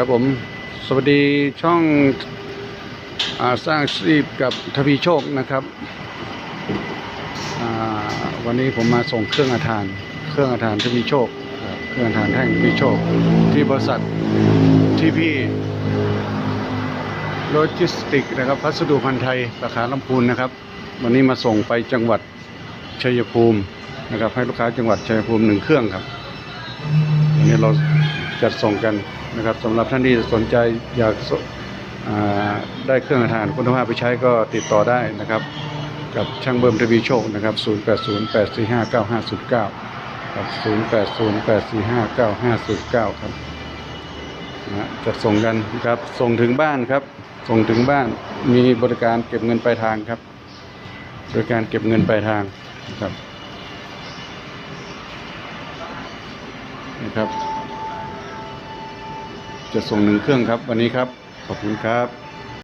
ครับผม สวัสดีช่องอาสร้างชีพกับทวีโชคนะครับ วันนี้ผมมาส่งเครื่องอาทาน เครื่องอาทานทวีโชค เครื่องอาทานแท่งทวีโชค ที่บริษัททีพีโลจิสติกนะครับ พัสดุพันธ์ไทยสาขาลำพูนนะครับ วันนี้มาส่งไปจังหวัดชัยภูมินะครับ ให้ลูกค้าจังหวัดชัยภูมิหนึ่งเครื่องครับวันนี้เราจัดส่งกัน นะครับสำหรับท่านที่สนใจอยากาได้เครื่องอาหารคุณภาพไปใช้ก็ติดต่อได้นะครับ กับช่างเบิ่มทวีโชคนะครับ 0808459509ครับ0808459509ครับนะจัดส่งกันนะครับ ส่งถึงบ้านครับ ส่งถึงบ้านมีบริการเก็บเงินปลายทางครับบริการเก็บเงินปลายทางนะครับนะครับ จะส่งหนึ่งเครื่องครับ วันนี้ครับ ขอบคุณครับ